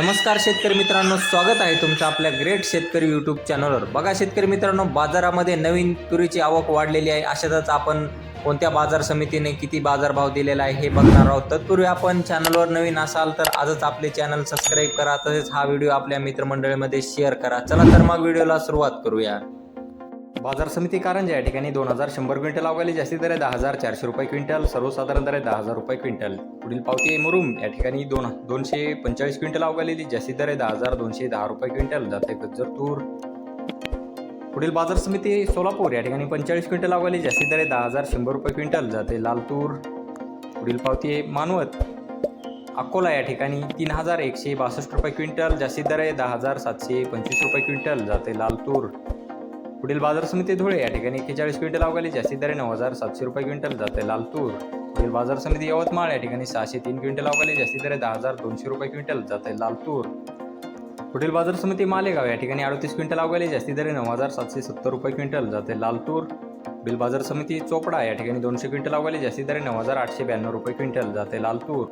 नमस्कार शेतकरी मित्रांनो स्वागत आहे तुमचं आपल्या ग्रेट शेतकरी यूट्यूब चॅनलवर बघा शेतकरी मित्रांनो बाजारामध्ये नवीन तुरीची आवक वाढलेली आहे. अशातच आपण कोणत्या बाजार समितीने किती बाजारभाव दिलेला आहे हे बघणार आहोत. तत्पूर्वी आपण चॅनलवर नवीन असाल तर आजच आपले चॅनल सबस्क्राईब करा. तसेच हा व्हिडिओ आपल्या मित्रमंडळीमध्ये शेअर करा. चला तर मग व्हिडिओला सुरुवात करूया. बाजार समिती कारंजा या ठिकाणी दोन हजार शंभर क्विंटल अवघाली जास्ती दर आहे. दहा हजार चारशे रुपये क्विंटल सर्वसाधारण दर आहे दहा हजार रुपये क्विंटल. पुढील पावती आहे मुरुम. या ठिकाणी दोन दोनशे पंचेचाळीस क्विंटल अवघालेली जास्ती दर आहे दहा हजार दोनशे दहा रुपये क्विंटल. जाते गज्जर तूर. पुढील बाजार समिती सोलापूर. या ठिकाणी पंचेचाळीस क्विंटल अवघाली जास्ती दर आहे दहा हजार शंभर रुपये क्विंटल. जाते लाल तूर. पुढील पावती आहे मानवत. अकोला या ठिकाणी तीन हजार एकशे बासष्ट रुपये क्विंटल. जास्ती दर आहे दहा हजार सातशे पंचवीस रुपये क्विंटल. जाते लाल तूर. पुढील बाजार समिती धुळे या ठिकाणी एक्केचाळीस क्विंटल अवघाली जास्तीत दरे नऊ हजार सातशे रुपये क्विंटल जाते लाल तूर पुढील बाजार समिती यवतमाळ या ठिकाणी सहाशे तीन क्विंटल अवघाली जास्तीत दरे दहा हजार दोनशे रुपये क्विंटल जाते लाल तूर पुढील बाजार समिती मालेगाव या ठिकाणी अडतीस क्विंटल अवघाली जास्ती दरे नऊ हजार सातशे सत्तर रुपये क्विंटल जाते लाल तूर बाजार समिती चोपडा या ठिकाणी दोनशे क्विंटल अवघाली जास्ती दरे नऊ हजार आठशे ब्याण्णव रुपये क्विंटल जाते लाल तूर